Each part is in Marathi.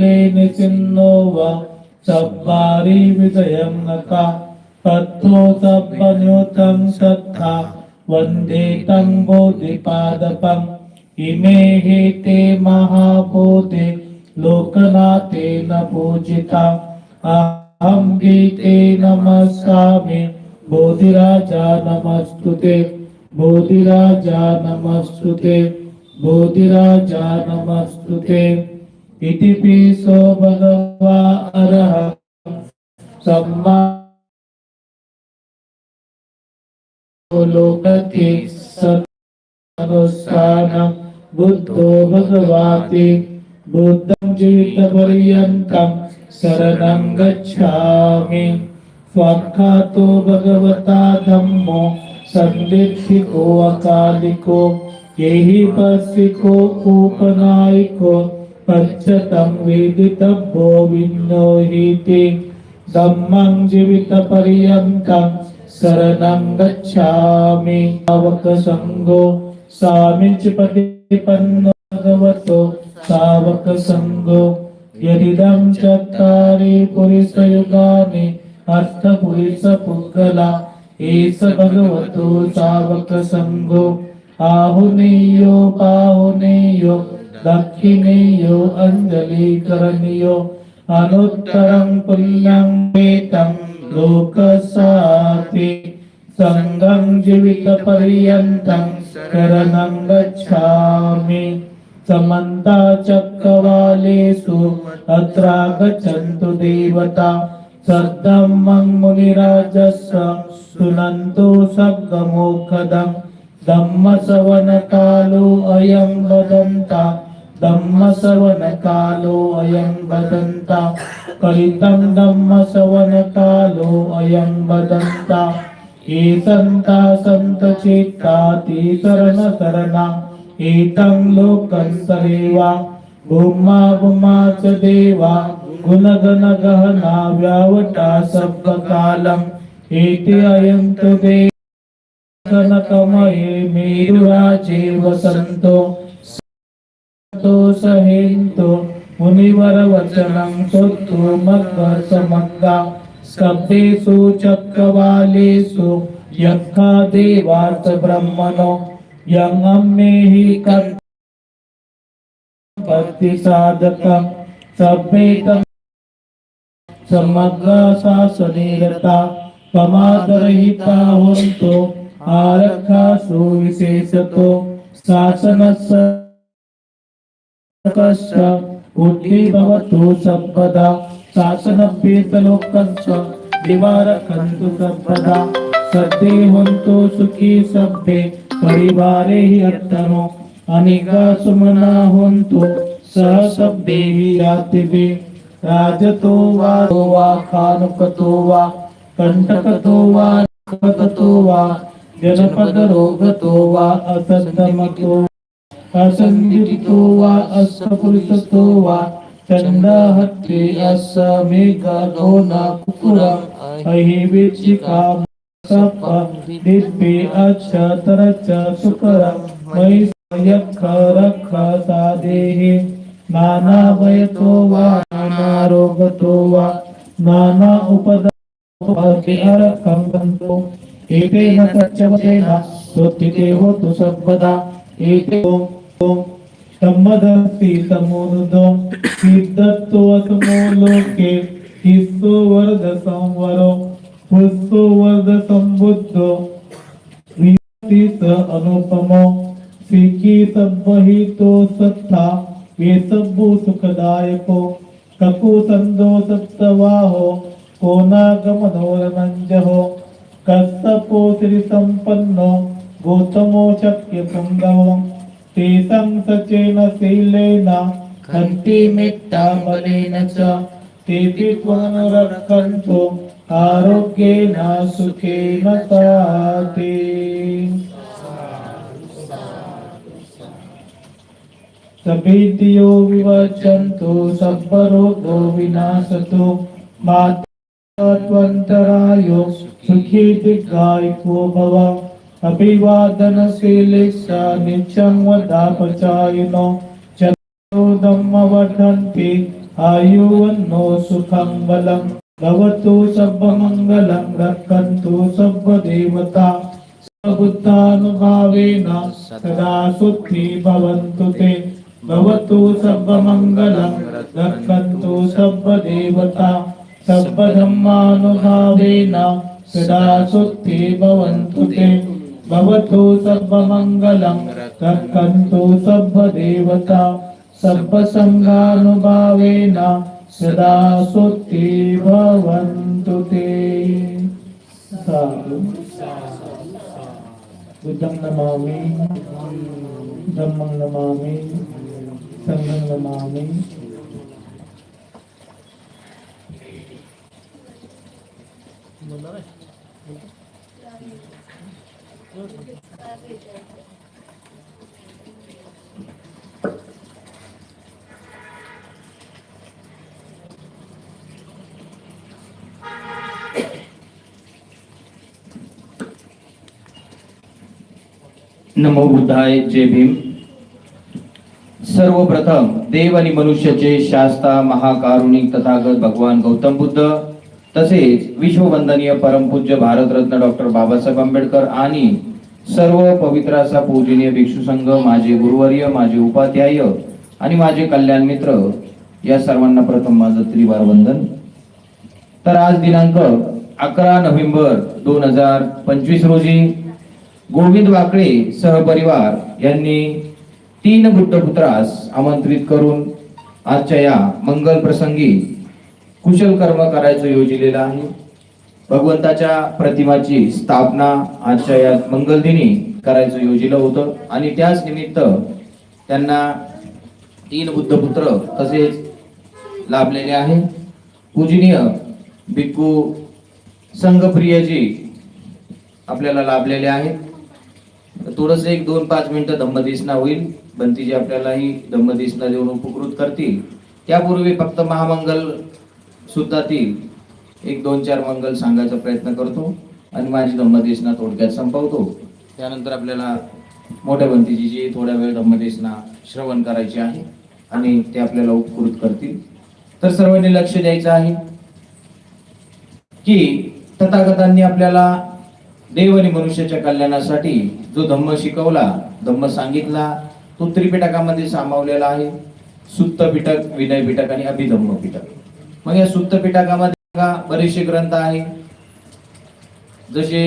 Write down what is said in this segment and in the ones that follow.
లేని చిన్నోవ సబ్బారీ విజయంక తత్తో సబ్బన్యూతం శ్రద్ధ వందే తం బోధిపాదపం ఇమే హేతే మహాబోధే లోకనాథేన పూజిత. అహం గీతే నమస్కామి బోధిరాజా నమస్తుతే బోధిరాజా నమస్తుతే బోధిరాజా నమస్తుతే. इति पिसो भगवा अरह सम्मा लोकति सत्सनुष्ठानं बुद्धो भगवाति। बुद्धं जीवितपर्यन्तं शरणं गच्छामि। स्वाख्यातो भगवता धम्मो सन्दिग्धिको अकालिको यैः पस्सिको उपनायिको తచ్చతం వేదిత భోవిన్నో హీతి దమ్మం జీవిత పర్యంతం శరణం గచ్చామి అవక సంగో సామించి ప్రతిపన్నో భగవతో సావక సంగో యదిదం చత్తారి పురుషయుగాని అర్థ పురుష పుగ్గల ఏస భగవతో సావక సంగో ఆహునేయో పాహునేయో दक्षिणेयो अञ्जलिकरणीयो अनुत्तरं पुण्यं वेतं लोकसाति सङ्गं जीवितपर्यन्तं शरणं गच्छामि। समन्ता चक्रवालेषु अत्रागच्छन्तु देवता। सद्धम्मं मुनिराजस्य सुनन्तु सद्गमोखदम् धम्मसवनकालो अयं वदन्ता। धम्मसवनकालो अयं वदन्ता। कलितं धम्मसवनकालो अयं वदन्ता। एतन्ता सन्तचित्ताति शरणशरणा एतं लोकं सरेवा। गुम्मा भूमा च देवा। गुणगणगहना व्यावटा सब्बकालम् एते अयं तु देव। कनकमये मेरुराजे वसन्तो। तो सहेंतो मुनिवर वचनं श्रुत्वा मद्भर्समग्गा शब्देषु चक्रवालेषु यक्खा देवार्थ ब्रह्मणो यङम्मेहि भक्तिसाधकं सभ्येतं समग्र शासनेरता पमादरहिता हन्तो आरक्षा सुविशेषतो शासनस्य कस्य उद्भवतु सर्वदा शासनभीतलोकस्य निवारकन्तु सर्वदा सद्ये हन्तु सुखी सभ्ये परिवारे हि अत्तनो अनिगा सुमना हन्तु सह सभ्ये हि रातिभि राजतो वा तो वा खानुकतो वा कण्टकतो वा कतो वा जनपदरोगतो वा असद्धमतो असंगितो वा असपुरुषतो वा चण्डहत्ये अस मेघो न कुकुरम् अहि विचिका सप दिव्ये अक्षतरच सुकरं मयि यक्ष रक्ष सादेहि नानाभयतो वा नानारोगतो वा नाना उपदर्कन्तो एतेन सत्यवतेन स्तुतिते होतु सर्वदा एते ॐ सम्मदस्ति तमोनुदो सिद्धत्तो असमो लोके हिस्सो वर्ध संवरो पुस्सो वर्ध संबुद्धो वितीस अनुपमो सिकी सब्बहितो सत्था ये सब्बु सुखदायको ककु संदो सप्तवाहो कोनागमनोरमञ्जहो कस्तपो श्रीसम्पन्नो गौतमो शक्यपुङ्गवो तेषां सचेन शीलेन हन्ति मिथ्याबलेन च. तेऽपि त्वमनुरक्षन्तु आरोग्येन सुखेन ताति सभेद्यो विवचन्तु सर्वरोगो विनाशतु. मात्वन्तरायो सुखी दीर्घायुको भव. अभिवादनशीलिष्य नित्यं वदापचायिनो चतुर्दम्म वर्धन्ति आयुवन्नो सुखं बलं। भवतु सर्वमङ्गलं रक्षन्तु सर्वदेवता। स्वबुद्धानुभावेन सदा सुखी भवन्तु ते। भवतु सर्वमङ्गलं रक्षन्तु सर्वदेवता। सर्वधर्मानुभावेन सदा सुखी भवन्तु ते। भवतु सर्वमङ्गलं रक्षन्तु सर्वदेवता सर्वसङ्गानुभावेन सदा सुखी भवन्तु ते। साधु। बुद्धं नमामि। धम्मं नमामि। संघं नमामि। नमो बुद्धाय जय भीम. सर्वप्रथम देव आणि मनुष्याचे शास्ता महाकारुणिक तथागत भगवान गौतम बुद्ध तसेच विश्ववंदनीय परमपूज्य भारतरत्न डॉक्टर बाबासाहेब आंबेडकर आणि सर्व पवित्र असा पूजनीय भिक्षू संघ माझे गुरुवर्य माझे उपाध्याय आणि माझे कल्याण मित्र या सर्वांना प्रथम माझं त्रिवार वंदन. तर आज दिनांक अकरा नोव्हेंबर दोन हजार पंचवीस रोजी गोविंद वाकळे सहपरिवार यांनी तीन बुद्धपुत्रास आमंत्रित करून आजच्या या मंगल प्रसंगी कुशल कर्म करायचं योजलेलं आहे. भगवंताच्या प्रतिमाची स्थापना आजच्या या मंगल दिनी करायचं योजलं होतं. आणि त्याच निमित्त त्यांना तीन बुद्धपुत्र तसेच लाभलेले आहे. पूजनीय भिक्खू संघप्रियजी आपल्याला लाभलेले आहेत. थोडस एक दोन पाच मिनिटं धम्मदिसना होईल. बंतीजी आपल्यालाही धम्मदिसना देऊन उपकृत करतील. त्यापूर्वी फक्त महामंगल सुद्धा ती एक दोन चार मंगल सांगायचा प्रयत्न करतो आणि माझी धम्मदेशना थोडक्यात संपवतो. त्यानंतर आपल्याला मोठ्या बंतीजीची थोड्या वेळ धम्मदेशना श्रवण करायची आहे आणि ते आपल्याला उपकृत करतील. तर सर्वांनी लक्ष द्यायचं आहे की तथागतांनी आपल्याला देव आणि मनुष्याच्या कल्याणासाठी जो धम्म शिकवला धम्म सांगितला तो त्रिपिटकामध्ये सामावलेला आहे. सुत्त पिटक विनय पिटक आणि अभिधम्म पिटक. मग या सुत्त पिटकामध्ये बरेचसे ग्रंथ आहे जसे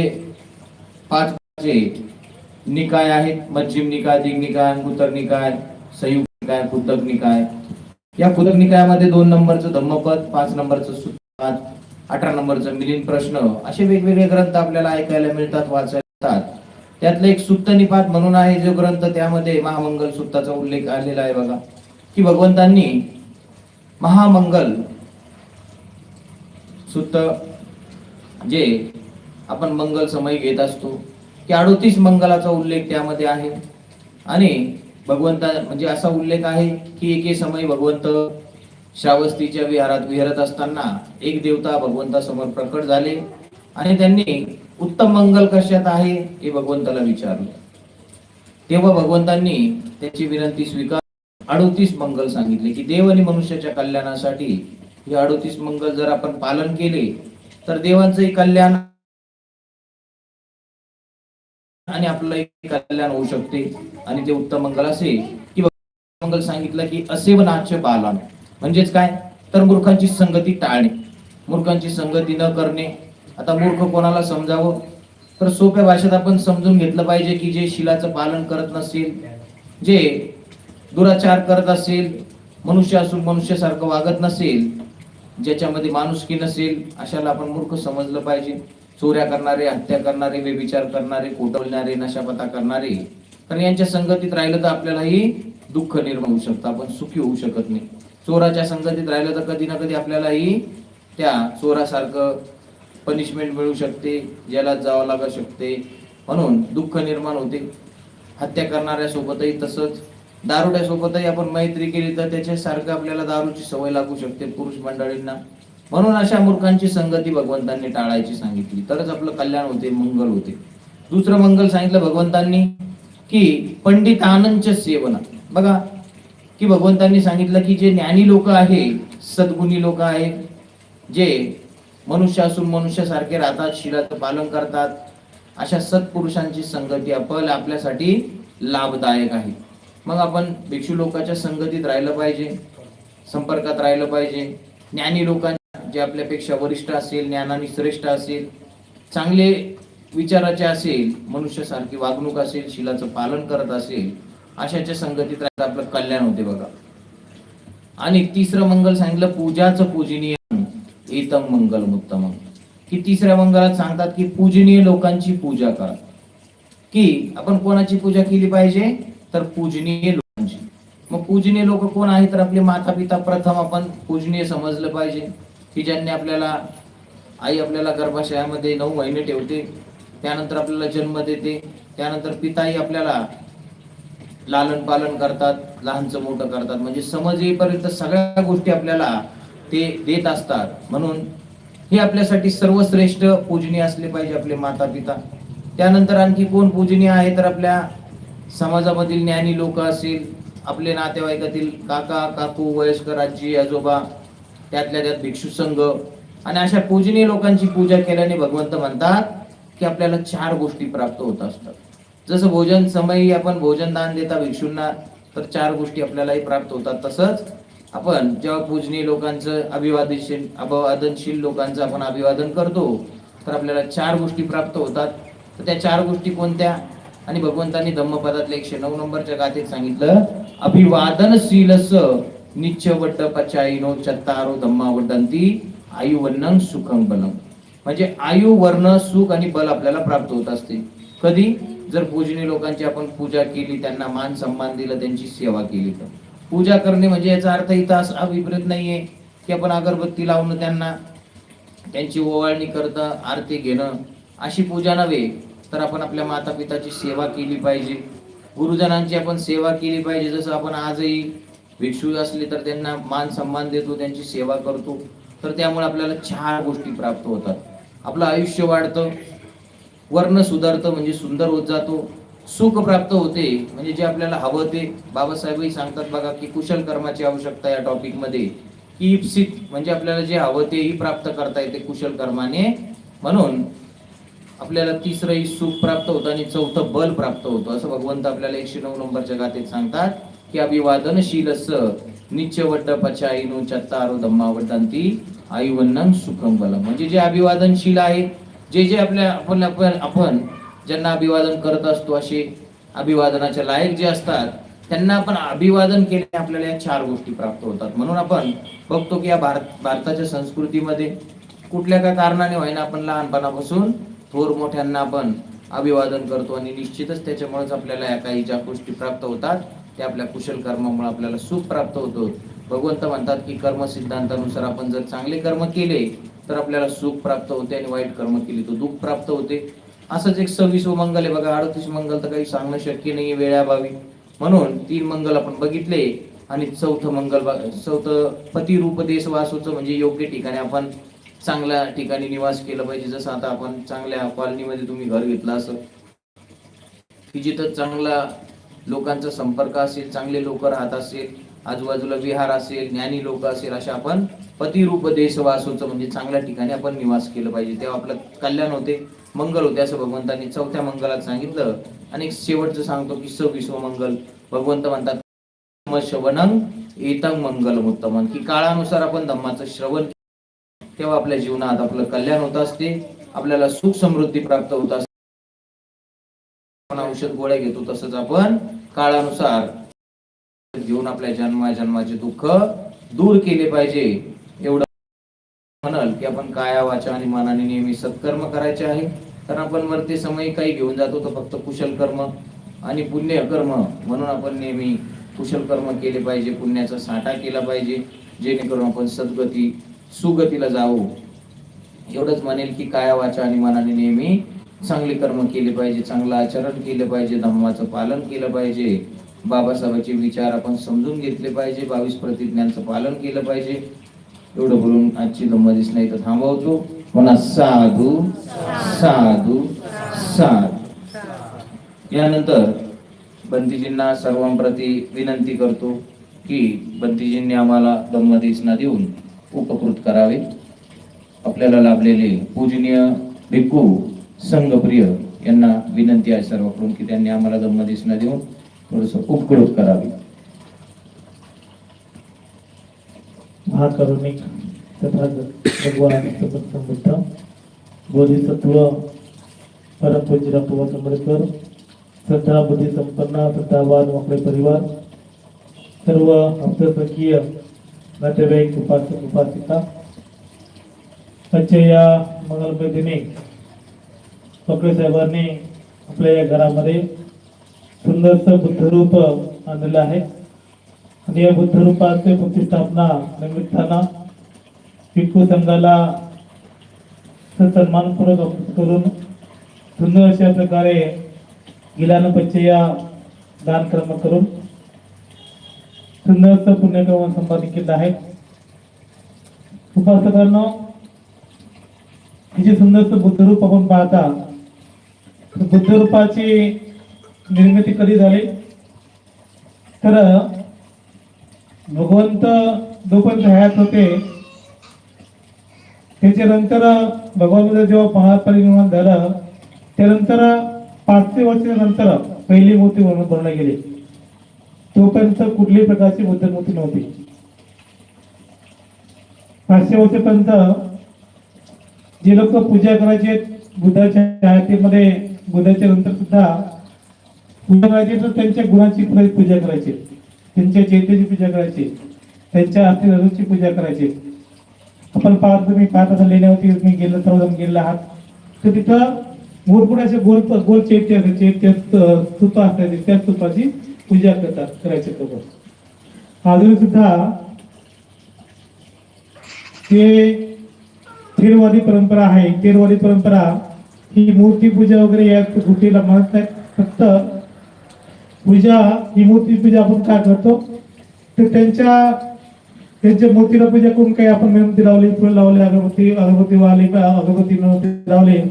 पाच पाचचे निकाय आहेत. मध्यम निकाय दिग निकाय अंगुत्तर निकाय संयुक्त निकाय कुतक निकाय. या कुतक निकायामध्ये दोन नंबरचं धम्मपद पाच नंबरचं सुत्त अठरा नंबरचं मिलिन प्रश्न असे वेगवेगळे ग्रंथ आपल्याला ऐकायला मिळतात वाचायला मिळतात. त्यातलं एक सुत्त निपात म्हणून आहे जो ग्रंथ त्यामध्ये महामंगल सुत्ताचा उल्लेख आलेला आहे बघा. की भगवंतांनी महामंगल सुत्त जे आपण मंगल समय घेत असतो की अडोतीस मंगलाचा उल्लेख त्यामध्ये आहे. आणि भगवंता म्हणजे असा उल्लेख आहे की एके समय भगवंत श्रावस्तीच्या विहारात विहरत असताना एक देवता भगवंतासमोर प्रकट झाले आणि त्यांनी उत्तम मंगल कशात आहे हे भगवंताला विचारलं. तेव्हा भगवंतांनी त्याची विनंती स्वीकार अडोतीस मंगल सांगितले की देव आणि मनुष्याच्या कल्याणासाठी हे अडोतीस मंगल जर आपण पालन केले तर देवांचंही कल्याण आणि आपलंही कल्याण होऊ शकते. आणि ते उत्तम मंगल असे की मंगल सांगितलं की असे नाच्य पालन. म्हणजेच काय? तर मूर्खांची संगती टाळणे. मूर्खांची संगती न करणे. आता मूर्ख कोणाला समजावं? तर सोप्या भाषेत आपण समजून घेतलं पाहिजे की जे शिलाचं पालन करत नसेल जे दुराचार करत असेल मनुष्य असून मनुष्यासारखं वागत नसेल ज्याच्यामध्ये माणुसकी नसेल अशाला आपण मूर्ख समजलं पाहिजे. चोऱ्या करणारे हत्या करणारे व्यभिचार करणारे कोटवणारे नशापता करणारे कारण यांच्या संगतीत राहिलं तर आपल्यालाही दुःख निर्माण होऊ शकतं. आपण सुखी होऊ शकत नाही. चोराच्या संगतीत राहिलं तर कधी ना कधी आपल्यालाही त्या चोरासारखं पनिशमेंट मिळू शकते जेलात जावं लागू शकते. म्हणून दुःख निर्माण होते. हत्या करणाऱ्यासोबतही तसंच. दारुड्यासोबतही आपण मैत्री केली तर त्याच्यासारखं आपल्याला दारूची सवय लागू शकते पुरुष मंडळींना. म्हणून अशा मूर्खांची संगती भगवंतांनी टाळायची सांगितली. तरच आपलं कल्याण होते मंगल होते. दुसरं मंगल सांगितलं भगवंतांनी की पंडितानंच सेवना. बघा की भगवंतांनी सांगितलं की जे ज्ञानी लोक आहे सद्गुणी लोक आहेत जे मनुष्य असून मनुष्यासारखे राहतात शिलाचं पालन करतात अशा सत्पुरुषांची संगती आपण आपल्यासाठी लाभदायक आहे. मग आपण भिक्षू लोकांच्या संगतीत राहिलं पाहिजे संपर्कात राहिलं पाहिजे. ज्ञानी लोकांच्या जे आपल्यापेक्षा वरिष्ठ असेल ज्ञानाने श्रेष्ठ असेल चांगले विचाराचे असेल मनुष्यासारखी वागणूक असेल शिलाचं पालन करत असेल अशाच्या संगतीत राहिलं आपलं कल्याण होते बघा. आणि तिसरं मंगल सांगितलं पूजाचं पूजनीय एतम मंगल उत्तम की तिसऱ्या मंगलात सांगतात की पूजनीय लोकांची पूजा करा. की आपण कोणाची पूजा केली पाहिजे? तर पूजनीय लोकांची. मग पूजनीय लोक कोण आहे तर आपले माता पिता प्रथम आपण पूजनीय समजलं पाहिजे. की ज्यांनी आपल्याला आई आपल्याला गर्भाशयामध्ये नऊ महिने ठेवते त्यानंतर आपल्याला जन्म देते त्यानंतर पिताही आपल्याला लालन पालन करतात लहानचं मोठं करतात. म्हणजे समज येईपर्यंत सगळ्या गोष्टी आपल्याला ते देत असतात. म्हणून हे आपल्यासाठी सर्वश्रेष्ठ पूजनीय असले पाहिजे आपले माता पिता त्यानंतर आणखी कोण पूजनीय आहे? तर आपल्या समाजामधील ज्ञानी लोक असतील आपले नातेवाईकातील काका काकू वयस्कर आजी आजोबा त्यातल्या त्यात भिक्षू संघ आणि अशा पूजनीय लोकांची पूजा केल्याने भगवंत म्हणतात की आपल्याला चार गोष्टी प्राप्त होत असतात. जसं भोजन समयी आपण भोजन दान देता भिक्षूंना तर चार गोष्टी आपल्यालाही प्राप्त होतात. तसंच आपण जेव्हा पूजनीय लोकांचं अभिवादनशील अभिवादनशील लोकांचं आपण अभिवादन करतो तर आपल्याला चार गोष्टी प्राप्त होतात. तर त्या चार गोष्टी कोणत्या? आणि भगवंतांनी धम्मपदातल्या एकशे नऊ नंबरच्या गाथेत सांगितलं अभिवादनशीलस नित्यवड्ड पचाईनो चत्तारो धम्मा वड्डंती आयुवन्नं सुखं बलम. म्हणजे आयु वर्ण सुख आणि बल आपल्याला प्राप्त होत असते. कधी? जर पूजनी लोकांची आपण पूजा केली त्यांना मान सन्मान दिला त्यांची सेवा केली तर. पूजा करणे म्हणजे याचा अर्थ इथं असा अभिप्रेत नाहीये की आपण अगरबत्ती लावणं त्यांना त्यांची ओवाळणी करणं आरती घेणं अशी पूजा नव्हे. तर आपण आपल्या माता पिताची सेवा केली पाहिजे. गुरुजनांची आपण सेवा केली पाहिजे. जसं आपण आजही भिक्षू असले तर त्यांना मान सन्मान देतो त्यांची सेवा करतो. तर त्यामुळे आपल्याला चार गोष्टी प्राप्त होतात. आपलं आयुष्य वाढतं वर्ण सुधारतं म्हणजे सुंदर होत जातो. सुख प्राप्त होते म्हणजे जे आपल्याला हवं ते. बाबासाहेबही सांगतात बघा की कुशल कर्माची आवश्यकता या टॉपिकमध्ये की इप्सित म्हणजे आपल्याला जे हवं तेही प्राप्त करता येते कुशल कर्माने. म्हणून आपल्याला तिसरंही सुख प्राप्त होतं आणि चौथं बल प्राप्त होतं. असं भगवंत आपल्याला एकशे नऊ नंबरच्या गाथेत सांगतात की अभिवादनशील नित्यवड्ड पचाईनो चत्तारो धम्मा वड्डंती आयुवन्नं सुखम बलम. म्हणजे जे अभिवादनशील आहेत जे जे आपल्या आपण आपण आपण ज्यांना अभिवादन करत असतो असे अभिवादनाच्या लायक जे असतात त्यांना आपण अभिवादन केले आपल्याला या चार गोष्टी प्राप्त होतात. म्हणून आपण बघतो की या भारत भारताच्या संस्कृतीमध्ये कुठल्या का कारणाने होईना आपण लहानपणापासून थोर मोठ्यांना आपण अभिवादन करतो आणि निश्चितच त्याच्यामुळेच आपल्याला या काही ज्या गोष्टी प्राप्त होतात त्या आपल्या कुशल कर्मामुळे आपल्याला सुख प्राप्त होतो. भगवंत म्हणतात की कर्म सिद्धांतानुसार आपण जर चांगले कर्म केले तर आपल्याला सुख प्राप्त होते आणि वाईट कर्म केली तर दुःख प्राप्त होते. असंच एक सव्वीस मंगल आहे बघा अडतीस मंगल तर काही सांगणं शक्य नाही वेळाभावी. म्हणून तीन मंगल आपण बघितले आणि चौथं मंगल चौथं पती रूप देश वासूचं म्हणजे योग्य ठिकाणी आपण चांगल्या ठिकाणी निवास केला पाहिजे. जसं आता आपण चांगल्या कॉलनीमध्ये तुम्ही घर घेतलं असं. की जिथं चांगला लोकांचा संपर्क असेल चांगले लोक राहत असेल आजूबाजूला विहार असेल ज्ञानी लोक असेल अशा आपण पतिरूप देशवासोचं म्हणजे चांगल्या ठिकाणी आपण निवास केलं पाहिजे. तेव्हा आपलं कल्याण होते मंगल होते असं भगवंतांनी चौथ्या मंगलात सांगितलं. आणि शेवटचं सांगतो की सविश्व मंगल. भगवंत म्हणतात धम्म एतंग मंगल उत्तमन की काळानुसार आपण धम्माचं श्रवण तेव्हा आपल्या जीवनात आपलं कल्याण होत असते. आपल्याला सुख समृद्धी प्राप्त होत असते. आपण औषध गोळ्या घेतो तसंच आपण काळानुसार घेऊन आपल्या जन्मा जन्माचे दुःख दूर केले पाहिजे. एवढं म्हणाल की आपण काया वाचा आणि मनाने नेहमी सत्कर्म करायचे आहे. कारण आपण मरते समय काही घेऊन जातो तर फक्त कुशल कर्म आणि पुण्य कर्म म्हणून आपण नेहमी कुशल कर्म केले पाहिजे. पुण्याचा साठा केला पाहिजे. जेणेकरून आपण सद्गती सुगतीला जाऊ. एवढंच म्हणेल की काया वाचा आणि मनाने नेहमी चांगले कर्म केले पाहिजे चांगलं आचरण केलं पाहिजे धम्माचं पालन केलं पाहिजे. बाबासाहेबांचे विचार आपण समजून घेतले पाहिजे बावीस प्रतिज्ञांचं पालन केलं पाहिजे. एवढं बोलून आजची गंमत नाही तर थांबवतो. म्हणा साधू साधू साधू. यानंतर बंदीजींना सर्वांप्रती विनंती करतो की बंतीजींनी आम्हाला दमदीसना देऊन उपकृत करावे. आपल्याला लाभलेले पूजनीय भिक्खू संघप्रिय यांना विनंती आहे सर्वकडून की त्यांनी आम्हाला दमदीसना देऊन थोडस उपकृत करावे. महाकरुणिक तथा भगवान बोधिसत्व परमपूज्य आंबेडकर श्रद्धा बुद्धी संपन्न श्रद्धावान वाकडे परिवार सर्व आमच्यासारखीय नातेवाईक उपासक उपासिका आजच्या या मंगलमय दिनी वाकडे साहेबांनी आपल्या या घरामध्ये सुंदरसं बुद्धरूप आणलेलं आहे आणि या बुद्धरूपाचे प्रतिष्ठापना निमित्तानं भिक्खू संघाला सन्मानपूर्वक करून सुंदर अशा प्रकारे गिलान पच्चया दान कर्म करून सुंदरचं पुण्यक्रम संपादित केलं आहे. उपासकांना हे जे सुंदरचं बुद्धरूप आपण पाहता बुद्धरूपाची निर्मिती कधी झाली? तर भगवंत जोपर्यंत हयात होते त्याच्यानंतर भगवंत जेव्हा महापरिनिर्माण झालं त्यानंतर पाचशे वर्षानंतर पहिली मूर्ती म्हणून बनवली गेली तोपर्यंत कुठल्याही प्रकारची बुद्ध नव्हती. पाचशे वर्षपर्यंत जे लोक पूजा करायचे बुद्धाच्या आरतीमध्ये बुद्धाच्या नंतर सुद्धा पूजा करायची तर त्यांच्या गुणाची पूजा करायची त्यांच्या चैत्याची पूजा करायची त्यांच्या आरती पूजा करायची आपण पाहत तुम्ही पाहत असाल लेण्यावरती मी गेलो तर गेलेला आहात. तर तिथं गोरपुड्याचे असे गोल गोल चैत्य चैत्य स्तूप असतात त्या स्तूपाची पूजा करतात करायचे लोक अजून सुद्धा ते थेरवादी परंपरा आहे. थेरवादी परंपरा ही मूर्ती पूजा वगैरे या गोष्टीला म्हणत नाही फक्त पूजा ही मूर्ती पूजा आपण काय करतो? तर त्यांच्या त्यांच्या मूर्तीला पूजा करून काही आपण मेहनती लावली फुलं लावले अगरबत्ती अगरबत्ती वाले अगरबत्ती मेणबत्ती लावले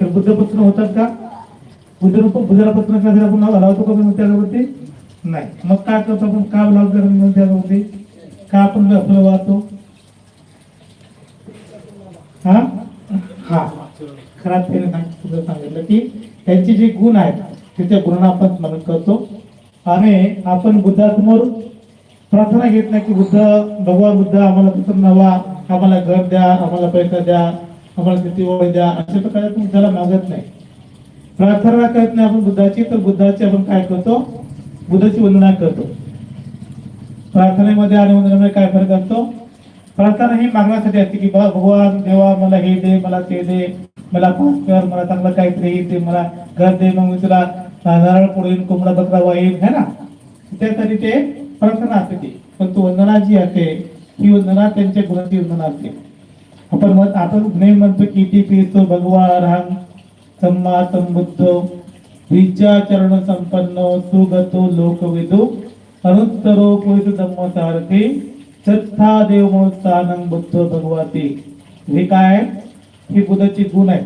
तर बुद्धपत्र होतात का? बुद्ध रूप पत्र आपण लावतो का मेहनती अगरबत्ती? नाही. मग काय करतो आपण? का ब्लॉक मेणबत्ती अगरबत्ती का आपण फुलं वाहतो? हा? हा. खराब त्याने सांगितलं सांगितलं की त्यांचे जे गुण आहेत त्याच्या गुणांना आपण स्मरण करतो. आणि आपण बुद्धासमोर प्रार्थना घेत नाही की बुद्ध भगवान बुद्ध आम्हाला पुत्र नवा आम्हाला घर द्या आम्हाला पैसा द्या आम्हाला किती ओळख द्या अशा प्रकारे आपण बुद्धाला मागत नाही. प्रार्थना करत नाही आपण बुद्धाची तर बुद्धाची आपण काय करतो? बुद्धाची वंदना करतो. प्रार्थनेमध्ये आणि वंदनेमध्ये काय फरक असतो? प्रार्थना ही मागण्यासाठी असते की बा भगवान देवा मला हे दे मला ते दे मला पास कर मला चांगलं काहीतरी हे दे मला घर दे मग मी तुला नारळ पुढील कोंबडा बकरा वाईन है ना? त्यासाठी ते प्रार्थना असते ती. पण तू वंदना जी असते ही वंदना त्यांच्या गुणाची वंदना असते. आपण आपण नेहमी म्हणतो की ती पितो भगवान राम सम्मा संबुद्ध विद्या चरण संपन्न सुगतो लोकविदो। अनुत्तरो पुरुष धम्म सारथी। सत्ता देव मोत्सानं बुद्ध भगवती। हे काय? आहे? ही बुद्धाची गुण आहे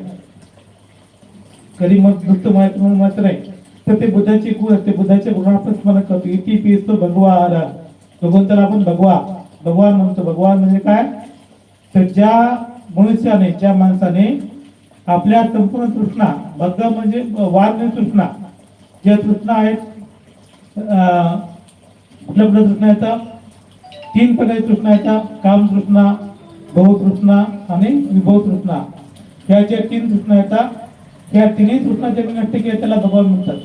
कधी मग नुसतं माहीत म्हणून मात्र नाही. तर ते बुद्धाचे गुण असते बुद्धाच्या गुण मला करतो इति पिसतो भगवा आरा भगवंताला आपण भगवा भगवान म्हणतो. भगवान म्हणजे काय? तर ज्या मनुष्याने ज्या माणसाने आपल्या संपूर्ण तृष्णा भग म्हणजे वाद तृष्णा. ज्या तृष्णा आहेत उपलब्ध कुठल्या तृष्णा येतात तीन प्रकारची तृष्णा येतात काम तृष्णा भव तृष्णा आणि विभव तृष्णा. ह्या ज्या तीन तृष्णा येतात त्या तिन्ही तृष्णा ज्या नष्ट केल्या त्याला भगवान म्हणतात.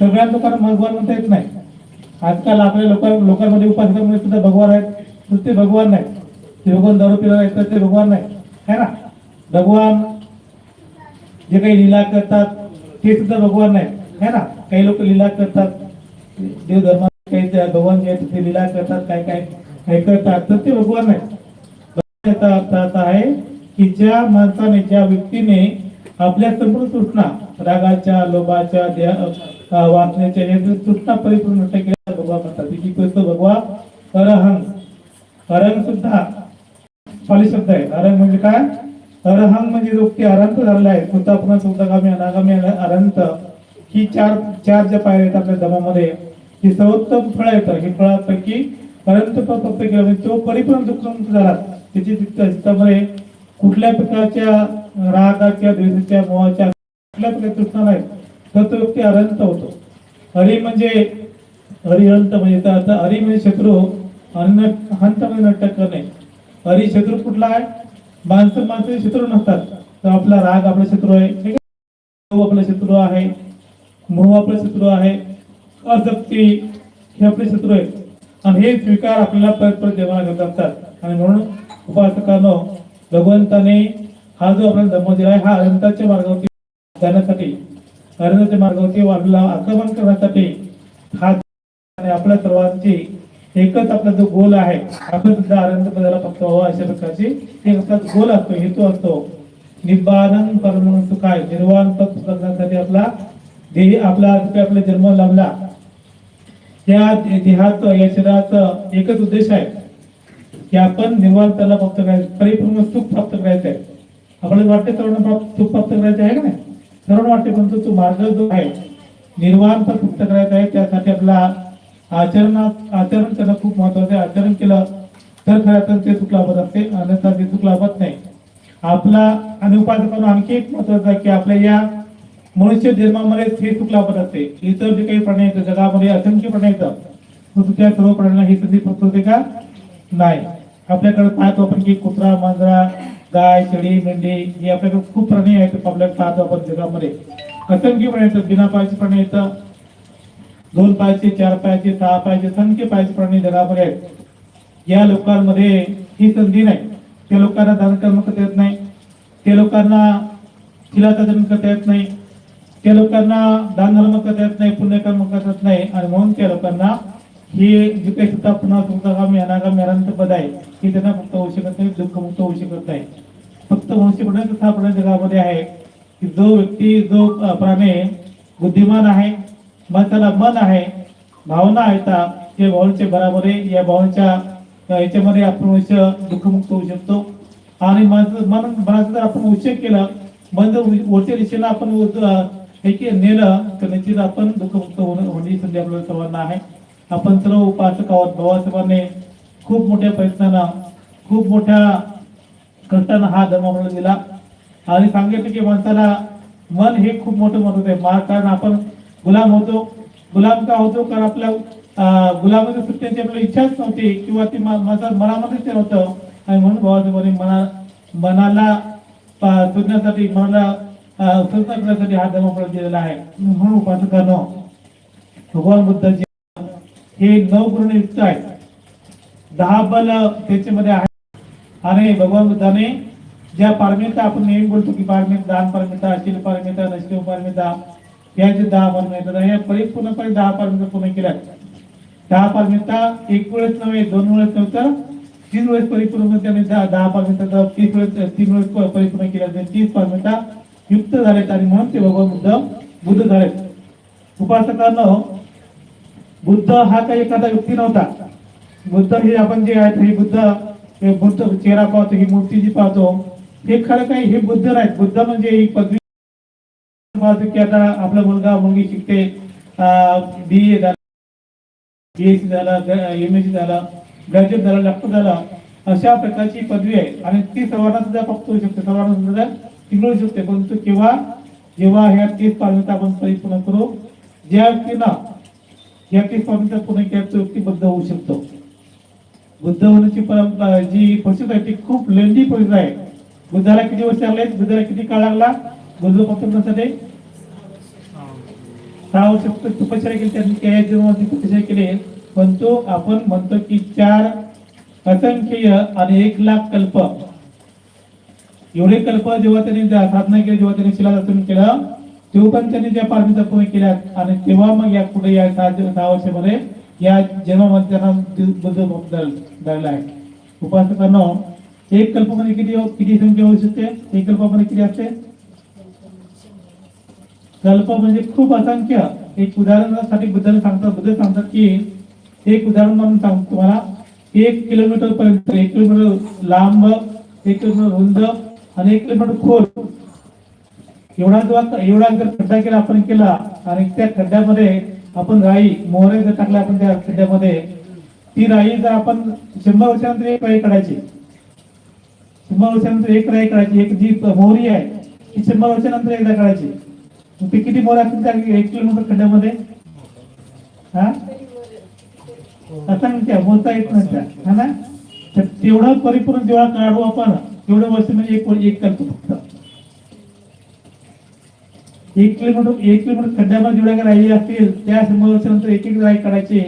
सगळ्या लोकांना भगवान म्हणता येत नाही. आजकाल आपल्या लोकां लोकांमध्ये उपासकांमध्ये सुद्धा भगवान आहेत तर ते भगवान नाही ते भगवान दारू पिला आहेत तर ते भगवान नाही है ना? भगवान जे काही लीला करतात ते सुद्धा भगवान नाही है ना? काही लोक लीला करतात. देव धर्मात काही भगवान जे आहेत ते लीला करतात काय काय काय करतात तर ते भगवान नाही याचा अर्थ असा आहे की ज्या माणसाने ज्या व्यक्तीने आपल्या संपूर्ण तृष्णा रागाच्या लोभाच्या वाचण्याच्या अ, या तृष्णा परिपूर्ण नष्ट केल्या भगवान म्हणतात. की करतो भगवान अरहंग. अरंग सुद्धा पाली शब्द आहे अरंग म्हणजे काय? अरहंग म्हणजे जो की अरंत झालेला आहे स्वतः पुन्हा अनागामी अरंत अनंत ही चार चार ज्या पायऱ्या आहेत आपल्या धमामध्ये ही सर्वोत्तम फळ येतं ही फळापैकी अरंत प्राप्त केलं म्हणजे तो परिपूर्ण दुःखमुक्त झाला. त्याची त्यामध्ये कुठल्या प्रकारच्या रागाच्या द्वेषाच्या मोहाच्या कुठल्या प्रकारच्या तृष्णा नाही. तर तो व्यक्ती अरंत होतो. हरी म्हणजे हरिहंत म्हणजे अर्थ हरी म्हणजे शत्रू अन्न हंत म्हणजे नष्ट करणे. हरी शत्रू कुठला आहे? माणसं माणसं शत्रू नसतात. तर आपला राग आपला शत्रू आहे. आपला शत्रू आहे. मोह आपला शत्रू आहे. असक्ती हे आपले शत्रू आहेत. आणि हे स्वीकार आपल्याला परत परत देवाला घेत असतात आणि म्हणून उपासकांनो भगवंताने हा जो आपला धर्म दिला आहे हा अनंताच्या मार्गावरती जाण्यासाठी अनंताच्या मार्गावरती आपल्याला आक्रमण करण्यासाठी हा आणि आपल्या सर्वांची एकच आपला जो गोल आहे आपण सुद्धा आनंद पदाला फक्त व्हावा अशा प्रकारची. एक आपला गोल असतो हेतू असतो. निब्बानंद परम सुखाय निर्वाण पद करण्यासाठी आपला देह आपला आपला जन्म लाभला. या देहात या शरीरात एकच उद्देश आहे की आपण निर्वाणताला फक्त प्राप्त करायचं परिपूर्ण सुख प्राप्त करायचं आहे. आपल्याला वाटते सर्वांना सुख प्राप्त करायचं आहे का नाही? सर्वांना वाटते परंतु तो मार्ग जो आहे. निर्वाण पण प्राप्त करायचा आहे त्यासाठी आपला आचरणात आचरण करणं खूप महत्वाचं आहे. आचरण केलं तर खरं तर ते सुख लाभत असते. अन्यथा ते सुख लाभत नाही. आपला आणि उपासकांना आणखी एक महत्वाचं आहे की आपल्या या मनुष्य जन्मामध्ये हे सुख लाभत असते. इतर जे काही प्राणी येतं जगामध्ये असंख्य प्राणी येतात परंतु त्या सर्व प्राण्यांना ही संधी प्राप्त होते का? नाही. आपल्याकडे पाहतो आपण की कुत्रा मांजरा गाय शेळी मेंढी हे आपल्याकडे खूप प्राणी आहेत आपल्याला पाहतो आपण जगामध्ये. असंख्य प्राणी येतात बिना पायाचे प्राणी येतात दोन पायाचे चार पायाचे सहा पायाचे संख्य पायाचे प्राणी जगामध्ये आहेत. या लोकांमध्ये ही संधी नाही. त्या लोकांना दानकर्म करता येत नाही. त्या लोकांना खिलाचा जन्म करता येत नाही. त्या लोकांना दानधर्म करता येत नाही पुण्यकर्म करता येत नाही. आणि म्हणून त्या लोकांना ही जे काही सुद्धा पुन्हा तुमचागामी अनागामी अनंत पद आहे हे त्यांना मुक्त होऊ शकत नाही दुःखमुक्त होऊ शकत नाही. फक्त मनुष्य पडण्याचं स्थापना जगामध्ये आहे. की जो व्यक्ती जो प्राणी बुद्धिमान आहे मग त्याला मन आहे भावना आहेत ते भावनेच्या बराबर आहे या भावनेच्या याच्यामध्ये आपण उच्च दुःखमुक्त होऊ शकतो. आणि मन मन मनाचं जर आपण उच्च केलं मन जर वरच्या दिशेला आपण नेलं तर निश्चित आपण दुःखमुक्त होण्याची संधी आपल्याला सर्वांना आहे. आपण सर्व उपासक आहोत. बाबासाहेबांनी खूप मोठ्या प्रयत्नानं खूप मोठ्या कष्टानं हा धर्म आपल्याला दिला. आणि सांगितलं की माणसाला मन हे खूप मोठं महत्त्व आहे. मा- कारण आपण गुलाम होतो. गुलाम का होतो? कारण आपल्या अं, गुलामाच्या सुट्ट्यांची आपल्याला इच्छाच नव्हती किंवा ती माझा मनामध्येच ते नव्हतं. आणि म्हणून बाबासाहेबांनी मना मनाला सुटण्यासाठी शोधण्यासाठी मनाला अं, करण्यासाठी हा धर्म आपल्याला दिलेला आहे. म्हणून उपासकांनो भगवान बुद्धाचे हे नऊ गुण युक्त आहेत. दहा बल त्याच्यामध्ये आहे आणि भगवान बुद्धाने ज्या पारमिता आपण नेहमी बोलतो की पारमिता दान पारमिता अशील पारमिता नशील पारमिता या जे येतात आणि या परिपूर्णपणे दहा पारमिता पूर्ण केल्या दहा पारमिता एक वेळेस नव्हे दोन वेळेस नव्हतं तर तीन वेळेस परिपूर्ण त्याने दहा दहा पारमिता तीस वेळेस तीन वेळेस परिपूर्ण केल्या तीस पारमिता युक्त झालेत आणि म्हणून ते भगवान बुद्ध बुद्ध झालेत. उपासकांना बुद्ध हा काही एखादा व्यक्ती नव्हता. बुद्ध हे आपण जे आहेत हे बुद्ध बुद्ध चेहरा पाहतो ही मूर्ती जी पाहतो हे खरं काही हे बुद्ध नाहीत. बुद्ध म्हणजे ही पदवी पाहतो की आता आपला मुलगा मुलगी शिकते. बी ए झाला. बीएससी झाला एम एस झाला ग्रॅज्युएट झाला डॉक्टर झाला. अशा प्रकारची पदवी आहे. आणि ती सर्वांना सुद्धा प्राप्त होऊ शकते. सर्वांना सुद्धा ती शकते. परंतु केव्हा जेव्हा ह्या तीस पारमिता आपण परिपूर्ण करू ज्या व्यक्तीनं या तीस पारमिता पूर्ण केल्या तो व्यक्ती बद्ध होऊ शकतो. बुद्ध होण्याची परंपरा जी प्रोसेस आहे ती खूप लेंदी प्रोसेस आहे. बुद्धाला किती वर्ष लागले? बुद्धाला किती काळ लागला? बुद्ध प्राप्त करण्यासाठी सहा वर्ष तपश्चर्या केली त्यांनी त्या जीवनामध्ये तपश्चर्या पण तो आपण म्हणतो की चार असंख्य आणि एक लाख कल्प. एवढे कल्प जेव्हा त्यांनी साधना केली जेव्हा त्यांनी शिलादासन केलं तेव्हा पण त्यांनी त्या पारमिता पूर्ण केल्या आणि तेव्हा मग या पुढे या सहा सहा वर्षामध्ये या जन्मामध्ये त्यांना आहे. उपासकांना एक कल्पमध्ये म्हणजे किती किती संख्या होऊ शकते? एक कल्पामध्ये म्हणजे किती असते? कल्प म्हणजे खूप असंख्य. एक उदाहरणासाठी बद्दल सांगतात बद्दल सांगतात की एक उदाहरण म्हणून सांगतो तुम्हाला. एक किलोमीटर पर्यंत एक किलोमीटर लांब एक किलोमीटर रुंद आणि एक किलोमीटर खोल. एवढा जो एवढा जर खड्डा केला आपण केला आणि त्या खड्ड्यामध्ये आपण राई मोहरे जर टाकल्या आपण त्या खड्ड्यामध्ये ती राई जर आपण शंभर वर्षानंतर एक राई काढायची. शंभर वर्षानंतर एक राई काढायची एक जी मोहरी आहे ती शंभर वर्षानंतर एकदा काढायची. ते किती बोर असतील त्या एक किलोमीटर खड्ड्यामध्ये? हा? आता त्या बोलता येत नाही हा ना? तर तेवढं परिपूर्ण जेव्हा काढू आपण. तेवढं वर्ष म्हणजे एक एक करतो फक्त. एक किलोमीटर एक किलोमीटर खड्ड्यामध्ये जेवढ्या राहिली असतील त्या शंभर वर्षानंतर एक एक राई काढायचे.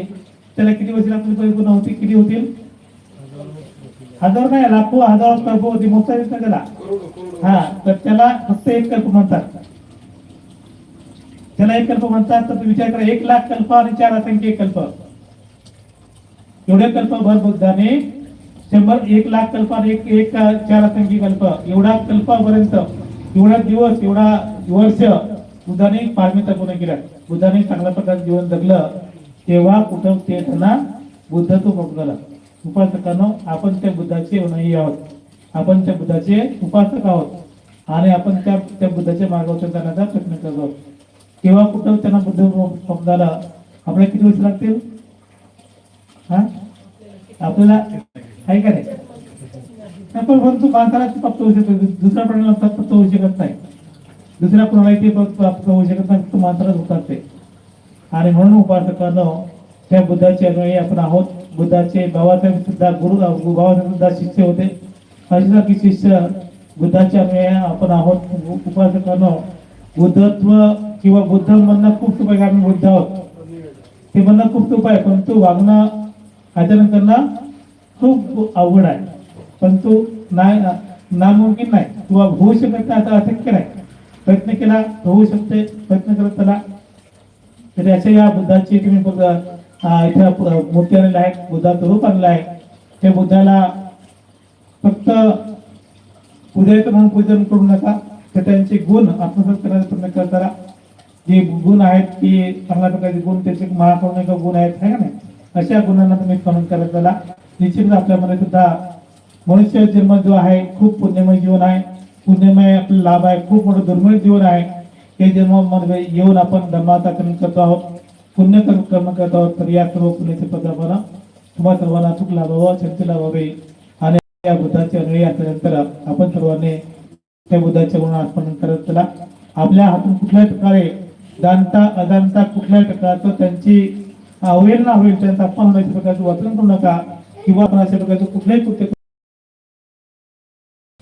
त्याला किती वर्ष आपली परिपूर्ण होती किती होतील? हजार नाही लाखो हजार होती. मोठा येत नाही त्याला. हा तर त्याला फक्त एक कल्प म्हणतात. त्याला एक कल्प म्हणतात तर तुम्ही विचार करा एक लाख कल्प आणि चार असंख्य कल्प. एवढे कल्प भर बुद्धाने शंभर एक लाख कल्प आणि एक एक चार असंख्य कल्प. एवढा कल्पापर्यंत एवढा दिवस एवढा वर्ष बुद्धाने पारमिता पूर्ण केल्या. बुद्धाने चांगल्या प्रकारे जीवन जगलं तेव्हा कुठं ते त्यांना बुद्ध तो झाला. उपासकांनो आपण त्या बुद्धाचे नाही आहोत. आपण त्या बुद्धाचे उपासक आहोत. आणि आपण त्या त्या बुद्धाच्या मार्गावर जाण्याचा प्रयत्न करत आहोत. केव्हा कुठं त्यांना बुद्ध समजायला आपल्याला किती वर्ष लागतील? हा? आपल्याला आहे का नाही? आपण परंतु माणसाला प्राप्त होऊ शकतो दुसऱ्या प्राण्याला प्राप्त होऊ शकत नाही. दुसऱ्या कोणालाही ते प्राप्त होऊ शकत नाही फक्त माणसालाच होतात ते आणि म्हणून उपासकांनो त्या बुद्धाचे अनुयायी आपण आहोत. बुद्धाचे बाबासाहेब सुद्धा गुरु बाबासाहेब सुद्धा शिष्य होते. अशा की शिष्य बुद्धाचे अनुयायी आपण आहोत. उपासकांनो बुद्धत्व किंवा बुद्ध म्हणणं खूप सोपं आहे आम्ही बुद्ध आहोत. ते म्हणणं खूप तुप आहे परंतु वागणं आचरण करणं खूप अवघड आहे. परंतु नाही नामुमकिन नाही. किंवा होऊ शकत नाही आता अशक्य नाही. प्रयत्न केला होऊ शकते. प्रयत्न करत चला. तरी अशा या बुद्धाची तुम्ही बघा. इथं मूर्ती आणलेला आहे. बुद्धाचं रूप आणलं आहे. त्या बुद्धाला फक्त पूजायचं म्हणून पूजन करू नका. तर त्यांचे गुण आत्मसात करायचा प्रयत्न करताना जे गुण आहेत की चांगल्या प्रकारचे गुण त्याचे महाकरुणिक गुण आहेत है का नाही? अशा गुणांना तुम्ही स्मरण करत चला. निश्चितच आपल्यामध्ये सुद्धा मनुष्य जन्म जो आहे खूप पुण्यमय जीवन आहे. पुण्यमय आपला लाभ आहे खूप मोठं दुर्मिळ जीवन आहे. हे जन्मामध्ये येऊन आपण धर्माचा कर्म करतो आहोत पुण्य कर्म करत आहोत. तर या सर्व पुण्याचे पदापना तुम्हाला सर्वांना सुख लाभावं शक्ती लाभावी आणि या बुद्धाचे अनुयायी असल्यानंतर आपण सर्वांनी त्या बुद्धाच्या गुण स्मरण करत चला. आपल्या हातून कुठल्याही प्रकारे दानता अदांता कुठल्याही प्रकारचं त्यांची अवहेलना होईल त्यांचा अपमान होण्याच्या प्रकारचं वर्तन करू नका. किंवा आपण अशा प्रकारचं कुठल्याही कृत्य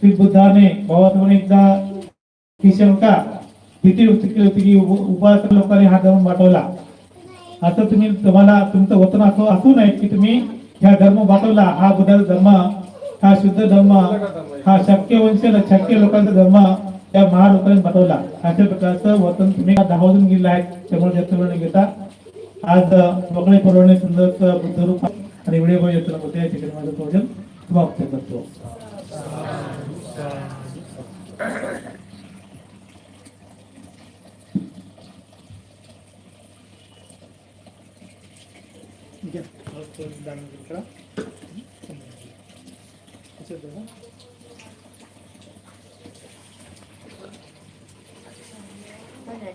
बुद्धाने भावासमोर एकदा ही शंका भीती व्यक्त केली होती की उपास उपासक लोकांनी हा धर्म वाटवला आता तुम्ही तुम्हाला तुमचं वतन असं असू नये की तुम्ही ह्या धर्म वाटवला हा बुद्धाचा धर्म हा शुद्ध धर्म हा शक्य वंश शक्य लोकांचा धर्म त्या महालोकांनी वाटवला अशा प्रकारचं वर्तन तुम्ही दहावजून गेलं आहे. त्यामुळे जास्त वेळ न घेता आज वगळे परवडणे सुंदर बुद्ध रूप आणि व्हिडिओ योजना होते या ठिकाणी माझं प्रवचन समाप्त करतो Có thể.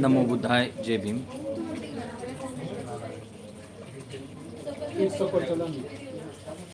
नमो बुद्धाय जय भीम.